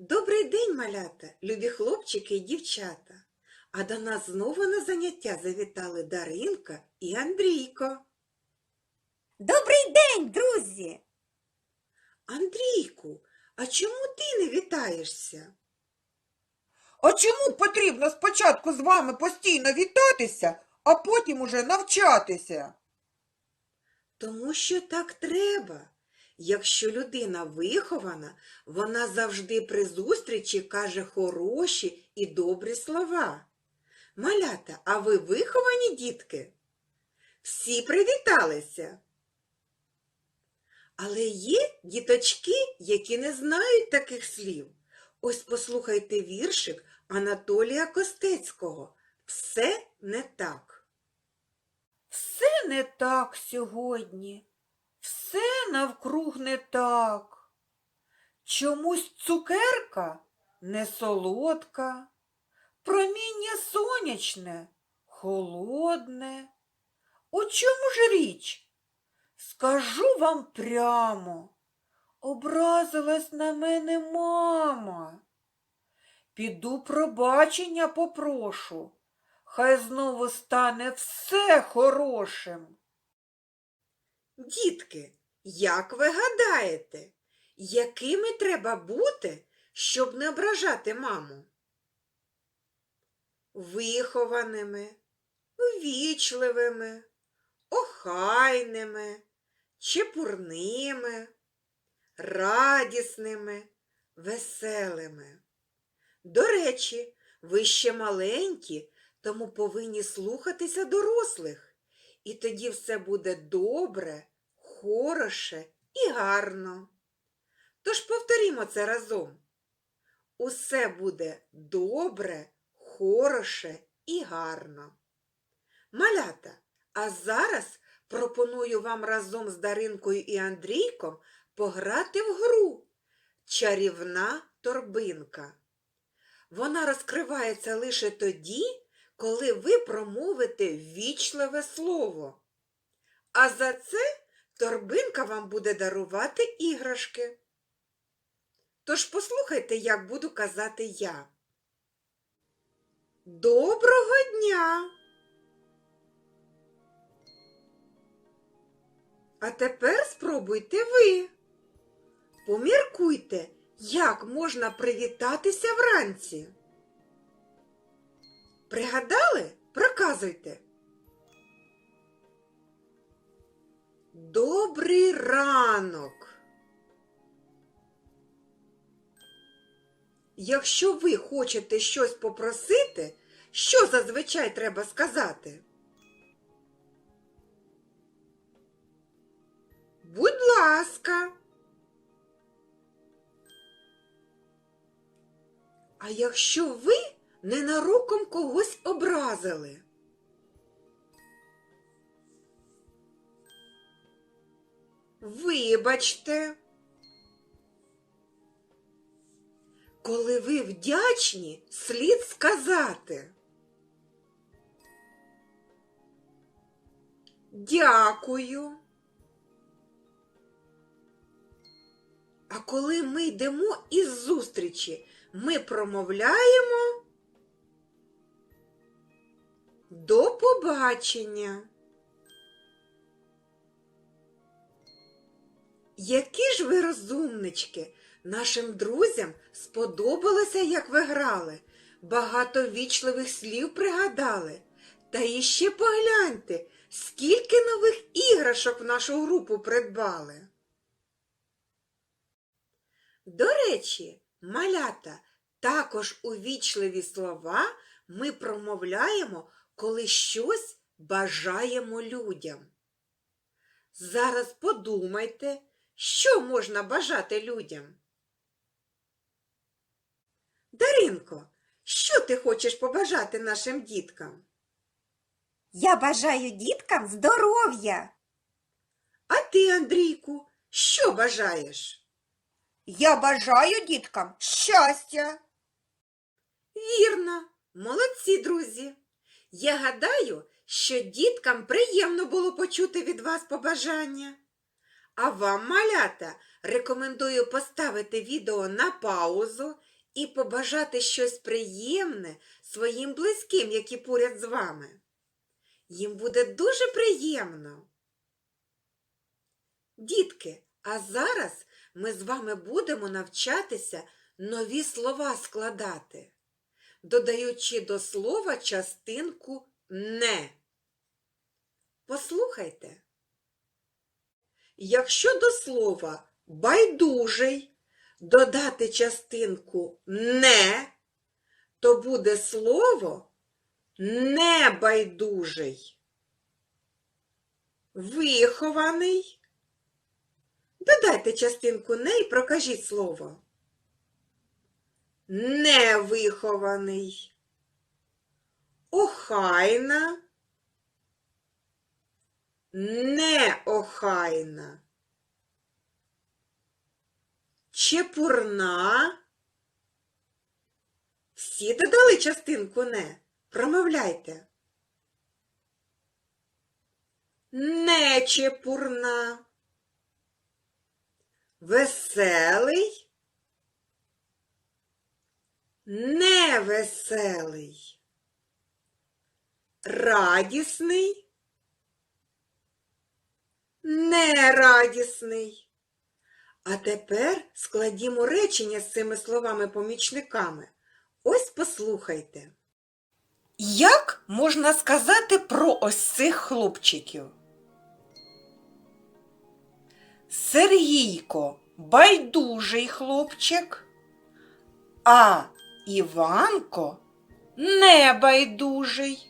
Добрий день, малята, любі хлопчики і дівчата. А до нас знову на заняття завітали Даринка і Андрійко. Добрий день, друзі! Андрійку, а чому ти не вітаєшся? А чому потрібно спочатку з вами постійно вітатися, а потім уже навчатися? Тому що так треба. Якщо людина вихована, вона завжди при зустрічі каже хороші і добрі слова. Малята, а ви виховані дітки? Всі привіталися. Але є діточки, які не знають таких слів. Ось послухайте віршик Анатолія Костецького. Все не так. Все не так сьогодні, все навкруг не так. Чомусь цукерка не солодка, проміння сонячне, холодне. У чому ж річ? Скажу вам прямо, образилась на мене мама. Піду пробачення попрошу. Хай знову стане все хорошим. Дітки, як ви гадаєте, якими треба бути, щоб не ображати маму? Вихованими, увічливими, охайними, чепурними, радісними, веселими. До речі, ви ще маленькі, тому повинні слухатися дорослих, і тоді все буде добре, хороше і гарно. Тож повторімо це разом. Усе буде добре, хороше і гарно. Малята, а зараз пропоную вам разом з Даринкою і Андрійком пограти в гру Чарівна торбинка. Вона розкривається лише тоді, коли ви промовите ввічливе слово. А за це торбинка вам буде дарувати іграшки. Тож послухайте, як буду казати я. Доброго дня! А тепер спробуйте ви. Поміркуйте, як можна привітатися вранці. Пригадали? Проказуйте. Добрий ранок. Якщо ви хочете щось попросити, що зазвичай треба сказати? Будь ласка. А якщо ви ненароком когось образили? Вибачте. Коли ви вдячні, слід сказати. Дякую. А коли ми йдемо із зустрічі, ми промовляємо до побачення. Які ж ви розумнички! Нашим друзям сподобалося, як ви грали, багато вічливих слів пригадали. Та іще погляньте, скільки нових іграшок в нашу групу придбали. До речі, малята, також увічливі слова ми промовляємо, коли щось бажаємо людям. Зараз подумайте, що можна бажати людям. Даринко, що ти хочеш побажати нашим діткам? Я бажаю діткам здоров'я. А ти, Андрійку, що бажаєш? Я бажаю діткам щастя. Вірно, молодці, друзі. Я гадаю, що діткам приємно було почути від вас побажання. А вам, малята, рекомендую поставити відео на паузу і побажати щось приємне своїм близьким, які поряд з вами. Їм буде дуже приємно. Дітки, а зараз ми з вами будемо навчатися нові слова складати, додаючи до слова частинку не. Послухайте. Якщо до слова байдужий додати частинку не, то буде слово небайдужий. Вихований. Додайте частинку не і прокажіть слово. Невихований. Охайна. Неохайна. Чепурна. Всі додали частинку не. Промовляйте. Нечепурна. Веселий. Невеселий. Радісний. Нерадісний. А тепер складімо речення з цими словами-помічниками. Ось послухайте. Як можна сказати про ось цих хлопчиків? Сергійко байдужий хлопчик, а Іванко небайдужий.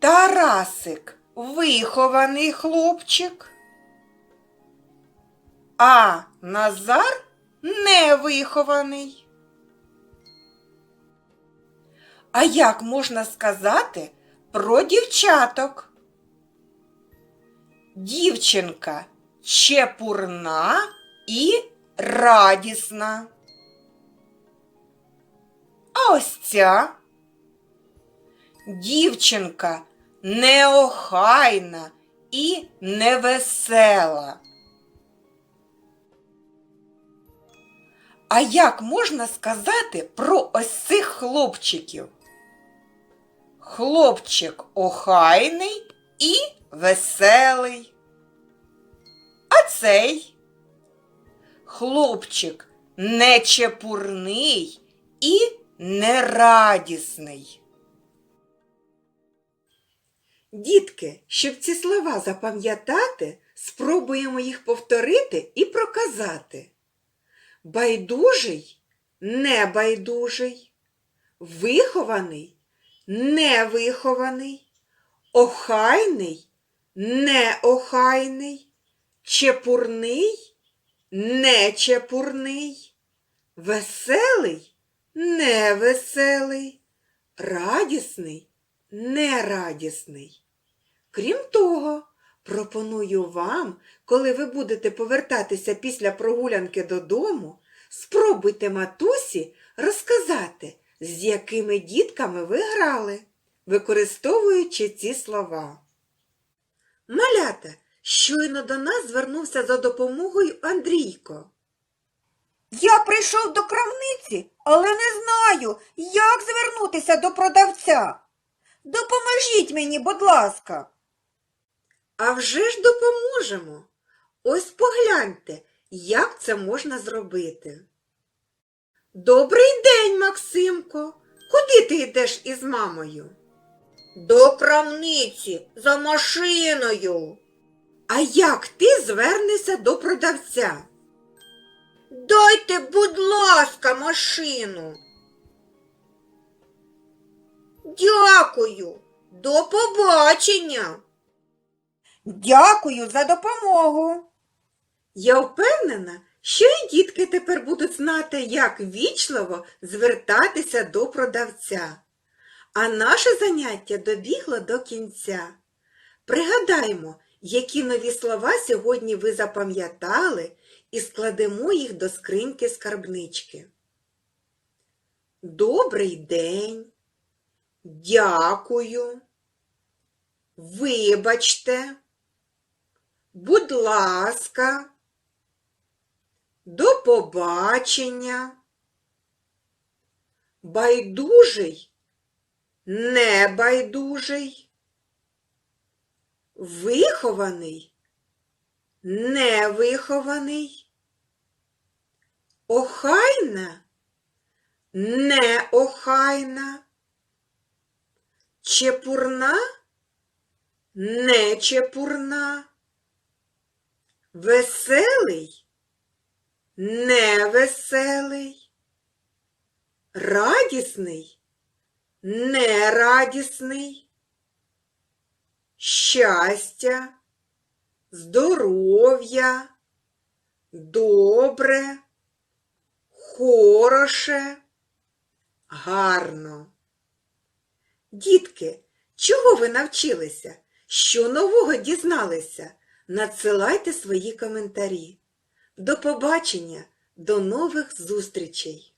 Тарасик вихований хлопчик, а Назар невихований. А як можна сказати про дівчаток? Дівчинка чепурна і радісна. А ось ця дівчинка неохайна і невесела. А як можна сказати про ось цих хлопчиків? Хлопчик охайний і веселий. А цей хлопчик нечепурний і нерадісний. Дітки, щоб ці слова запам'ятати, спробуємо їх повторити і проказати. Байдужий небайдужий, вихований невихований, охайний неохайний, чепурний нечепурний, веселий невеселий, радісний нерадісний. Крім того, пропоную вам, коли ви будете повертатися після прогулянки додому, спробуйте матусі розказати, з якими дітками ви грали, використовуючи ці слова. Малята, щойно до нас звернувся за допомогою Андрійко. Я прийшов до крамниці, але не знаю, як звернутися до продавця. Допоможіть мені, будь ласка. А вже ж допоможемо. Ось погляньте, як це можна зробити. Добрий день, Максимко. Куди ти йдеш із мамою? До крамниці за машиною. А як ти звернешся до продавця? Дайте, будь ласка, машину. Дякую. До побачення. Дякую за допомогу. Я впевнена, що і дітки тепер будуть знати, як вічливо звертатися до продавця. А наше заняття добігло до кінця. Пригадаймо, які нові слова сьогодні ви запам'ятали і складемо їх до скриньки скарбнички. Добрий день. Дякую. Вибачте. Будь ласка. До побачення. Байдужий, небайдужий. Вихований, невихований. Охайна, неохайна. Чепурна, нечепурна. Веселий, невеселий. Радісний, нерадісний. Щастя, здоров'я, добре, хороше, гарно. Дітки, чого ви навчилися? Що нового дізналися? Надсилайте свої коментарі. До побачення, до нових зустрічей!